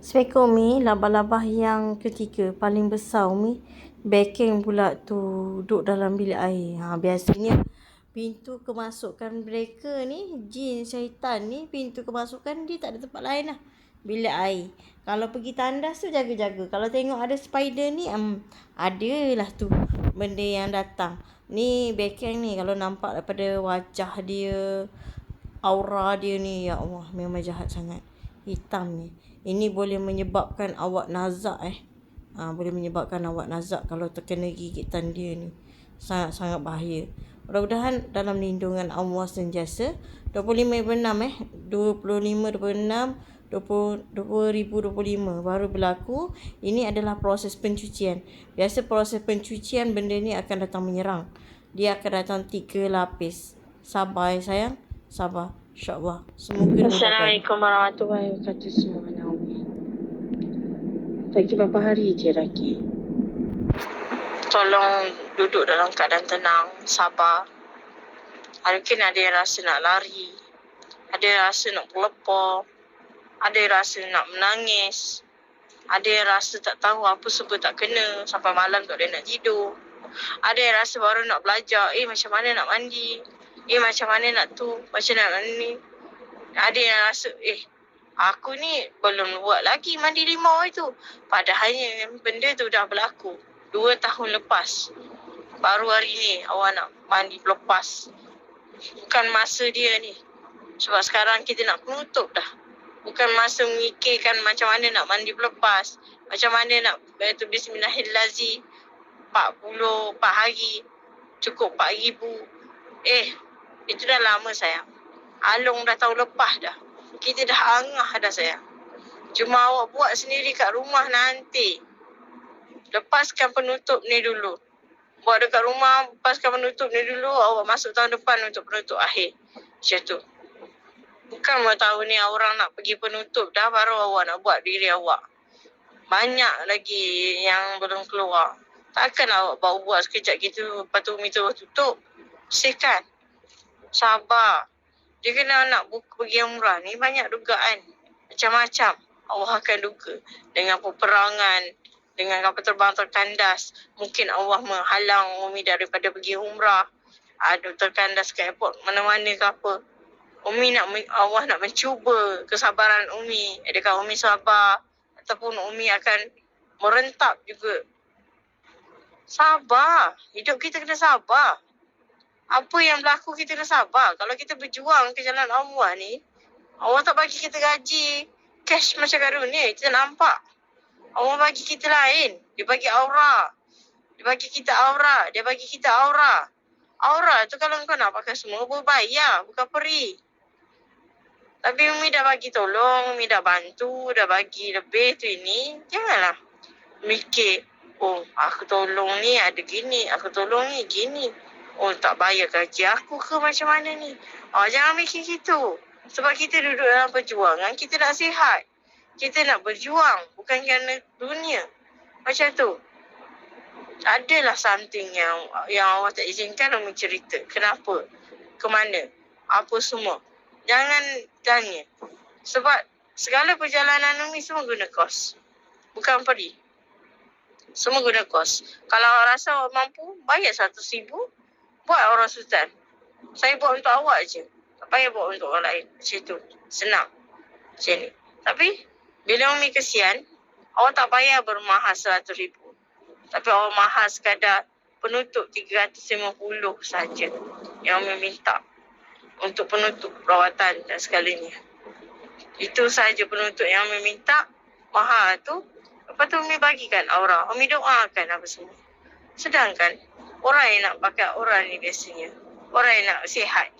Spekor Umi, labah-labah yang ketiga paling besar Umi, backing pula tu duduk dalam bilik air. Ha, biasanya pintu kemasukan mereka ni, jin syaitan ni, pintu kemasukan dia tak ada tempat lain lah. Bilik air. Kalau pergi tandas tu jaga-jaga. Kalau tengok ada spider ni, um, adalah tu benda yang datang. Ni backing ni kalau nampak daripada wajah dia, aura dia ni, ya Allah, memang jahat sangat. Hitam ni. Ini boleh menyebabkan awak nazak eh. Ha, boleh menyebabkan awak nazak kalau terkena gigitan dia ni. Sangat-sangat bahaya. Mudah-mudahan dalam lindungan Allah sentiasa. 25.6 eh. 25.26 20, 2025 baru berlaku. Ini adalah proses pencucian. Biasa proses pencucian benda ni akan datang menyerang. Dia akan datang tiga lapis. Sabar ya sayang. Sabar. InsyaAllah. Semoga Assalamualaikum warahmatullahi wabarakatuh semua Naomi. Lagi berapa hari je lagi? Tolong duduk dalam keadaan tenang, sabar. Mungkin ada yang rasa nak lari. Ada yang rasa nak berlepar. Ada yang rasa nak menangis. Ada yang rasa tak tahu apa sebab tak kena sampai malam tak boleh nak tidur. Ada yang rasa baru nak belajar. Eh macam mana nak mandi? Eh macam mana nak tu? Macam nak ni? Ada yang rasa eh aku ni belum buat lagi mandi limau itu. Padahalnya benda tu dah berlaku. Dua tahun lepas. Baru hari ni awak nak mandi lepas. Bukan masa dia ni. Sebab sekarang kita nak penutup dah. Bukan masa memikirkan macam mana nak mandi lepas. Macam mana nak Baitul Bismillahirrahmanirrahim. 44 hari. Cukup 4 ribu. Eh, itu dah lama sayang. Alung dah tahun lepas dah. Kita dah angah dah sayang. Cuma awak buat sendiri kat rumah nanti. Lepaskan penutup ni dulu. Buat dekat rumah, lepaskan penutup ni dulu. Awak masuk tahun depan untuk penutup akhir. Macam tu. Bukan mau tahu ni orang nak pergi penutup dah baru awak nak buat diri awak. Banyak lagi yang belum keluar. Takkan awak bawa buat sekejap gitu, lepas tu terus tutup. Sihkan sabar. Dia kena nak buka pergi umrah ni banyak dugaan. Macam-macam. Allah akan duga. Dengan peperangan, dengan kapal terbang terkandas. Mungkin Allah menghalang Umi daripada pergi umrah. Ada terkandas ke airport mana-mana ke apa. Umi nak, Allah nak mencuba kesabaran Umi. Adakah Umi sabar? Ataupun Umi akan merentap juga. Sabar. Hidup kita kena sabar apa yang berlaku kita kena sabar. Kalau kita berjuang ke jalan Allah ni, Allah tak bagi kita gaji cash macam kat dunia. Kita nampak. Allah bagi kita lain. Dia bagi aura. Dia bagi kita aura. Dia bagi kita aura. Aura tu kalau kau nak pakai semua, berbayar. Bukan peri. Tapi Umi dah bagi tolong, Umi dah bantu, dah bagi lebih tu ini. Janganlah mikir, oh aku tolong ni ada gini, aku tolong ni gini. Oh tak bayar gaji aku ke macam mana ni? Oh, jangan mikir gitu. Sebab kita duduk dalam perjuangan, kita nak sihat. Kita nak berjuang, bukan kerana dunia. Macam tu. Adalah something yang yang awak tak izinkan Umi cerita. Kenapa? Kemana? Apa semua? Jangan tanya. Sebab segala perjalanan Umi semua guna kos. Bukan pergi. Semua guna kos. Kalau rasa awak mampu, bayar satu ribu buat orang sultan. Saya buat untuk awak je. Tak payah buat untuk orang lain. Macam tu. Senang. Macam ni. Tapi, bila Umi kesian, awak tak payah bermahal seratus ribu. Tapi awak mahal sekadar penutup tiga ratus lima puluh saja yang Umi minta untuk penutup perawatan dan sekalinya. Itu saja penutup yang Umi minta. Mahal tu. Lepas tu Umi bagikan aura. Umi doakan apa semua. Sedangkan orang yang nak pakai aura ni biasanya. Orang yang nak sihat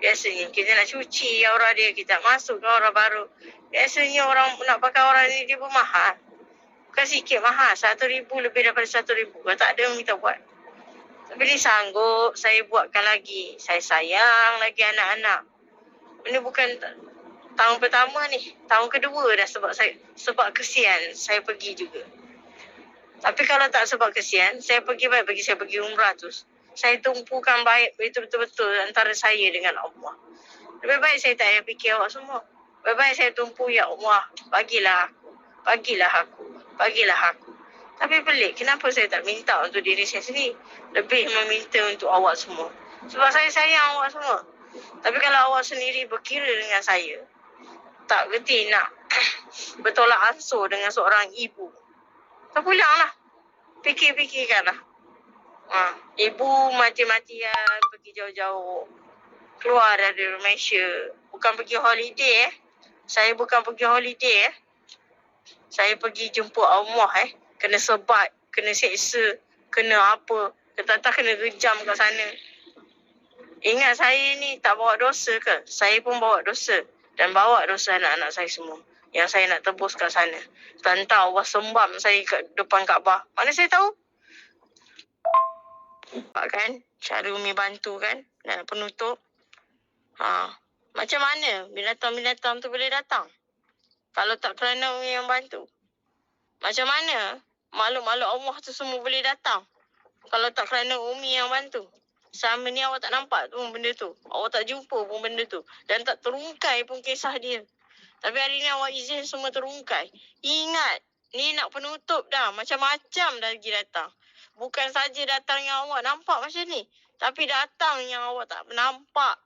biasanya kita nak cuci aura dia kita masuk ke aura baru. Biasanya orang nak pakai aura ni dia pun mahal. Bukan sikit mahal. Satu ribu lebih daripada satu ribu. Tak ada minta buat. Tapi ni sanggup saya buatkan lagi. Saya sayang lagi anak-anak. Ini bukan tahun pertama ni. Tahun kedua dah sebab saya sebab kesian saya pergi juga tapi kalau tak sebab kesian, saya pergi baik bagi saya pergi umrah tu. Saya tumpukan baik itu betul-betul antara saya dengan Allah. Lebih baik saya tak payah fikir awak semua. Lebih baik saya tumpu, Ya Allah, bagilah aku. Bagilah aku. Bagilah aku. Tapi pelik, kenapa saya tak minta untuk diri saya sendiri? Lebih meminta untuk awak semua. Sebab saya sayang awak semua. Tapi kalau awak sendiri berkira dengan saya, tak reti nak bertolak ansur dengan seorang ibu. Terpulanglah. Fikir-fikirkanlah. Ha, ibu mati-matian pergi jauh-jauh. Keluar dari Malaysia. Bukan pergi holiday eh. Saya bukan pergi holiday eh. Saya pergi jemput Allah eh. Kena sebat, kena seksa, kena apa. Tak kena rejam kat sana. Ingat saya ni tak bawa dosa ke? Saya pun bawa dosa. Dan bawa dosa anak-anak saya semua. Yang saya nak tebus kat sana. Tantang Allah sembam saya kat depan Kaabah. Mana saya tahu? Nampak kan? Cara Umi bantu kan? Nak penutup. Ha. Macam mana binatang-binatang tu boleh datang? Kalau tak kerana Umi yang bantu. Macam mana makhluk-makhluk Allah tu semua boleh datang? Kalau tak kerana Umi yang bantu. Selama ni awak tak nampak pun benda tu. Awak tak jumpa pun benda tu. Dan tak terungkai pun kisah dia. Tapi hari ni awak izin semua terungkai. Ingat, ni nak penutup dah. Macam-macam dah lagi datang. Bukan saja datang yang awak nampak macam ni. Tapi datang yang awak tak nampak.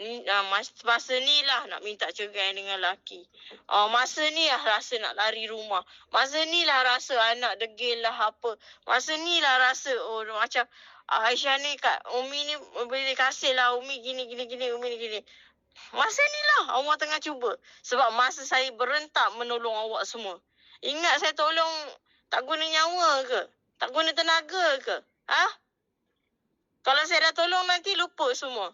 Ni, uh, mas, masa ni lah nak minta cerai dengan laki. Uh, masa ni lah rasa nak lari rumah. Masa ni lah rasa anak degil lah apa. Masa ni lah rasa oh macam Aisyah ni kat Umi ni boleh kasih lah Umi gini gini gini Umi ni gini. Masa ni lah Allah tengah cuba. Sebab masa saya berentak menolong awak semua. Ingat saya tolong tak guna nyawa ke? Tak guna tenaga ke? Ha? Kalau saya dah tolong nanti lupa semua.